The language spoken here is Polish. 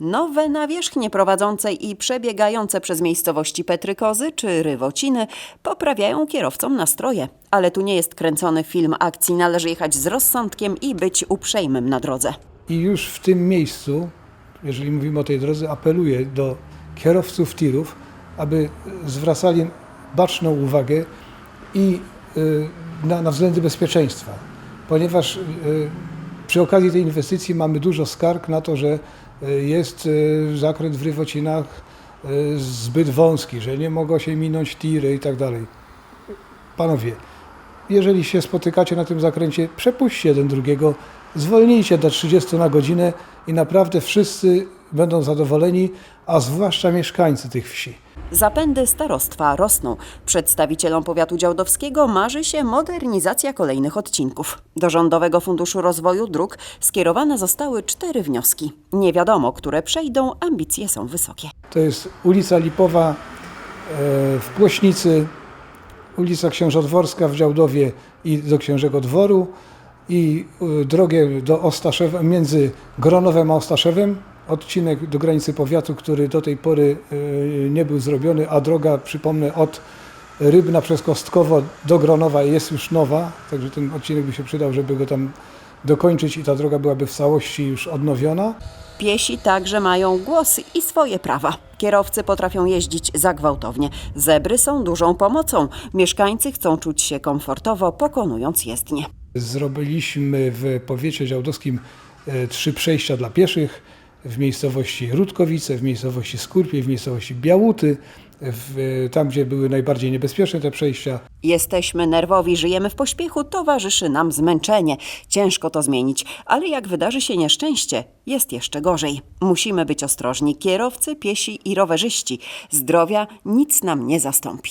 Nowe nawierzchnie prowadzące i przebiegające przez miejscowości Petrykozy czy Rywociny poprawiają kierowcom nastroje. Ale tu nie jest kręcony film akcji, należy jechać z rozsądkiem i być uprzejmym na drodze. I już w tym miejscu, jeżeli mówimy o tej drodze, apeluję do kierowców tirów, aby zwracali baczną uwagę i y, na, na względy bezpieczeństwa, ponieważ y, przy okazji tej inwestycji mamy dużo skarg na to, że y, jest y, zakręt w Rywocinach y, zbyt wąski, że nie mogą się minąć tiry i tak dalej. Panowie, jeżeli się spotykacie na tym zakręcie, przepuśćcie jeden drugiego, zwolnijcie do 30 na godzinę i naprawdę wszyscy będą zadowoleni, a zwłaszcza mieszkańcy tych wsi. Zapędy starostwa rosną. Przedstawicielom powiatu działdowskiego marzy się modernizacja kolejnych odcinków. Do Rządowego Funduszu Rozwoju Dróg skierowane zostały cztery wnioski. Nie wiadomo, które przejdą, ambicje są wysokie. To jest ulica Lipowa e, w Płośnicy, ulica Księżodworska w Działdowie i do Księżego Dworu i e, drogę do Ostaszewa, między Gronowem a Ostaszewem, odcinek do granicy powiatu, który do tej pory e, nie był zrobiony, a droga, przypomnę, od Rybna przez Kostkowo do Gronowa jest już nowa, także ten odcinek by się przydał, żeby go tam dokończyć i ta droga byłaby w całości już odnowiona. Piesi także mają głos i swoje prawa. Kierowcy potrafią jeździć za gwałtownie. Zebry są dużą pomocą. Mieszkańcy chcą czuć się komfortowo, pokonując jezdnię. Zrobiliśmy w powiecie działdowskim e, trzy przejścia dla pieszych w miejscowości Rudkowice, w miejscowości Skurpie, w miejscowości Białuty, w, tam gdzie były najbardziej niebezpieczne te przejścia. Jesteśmy nerwowi, żyjemy w pośpiechu, towarzyszy nam zmęczenie. Ciężko to zmienić, ale jak wydarzy się nieszczęście, jest jeszcze gorzej. Musimy być ostrożni. Kierowcy, piesi i rowerzyści. Zdrowia nic nam nie zastąpi.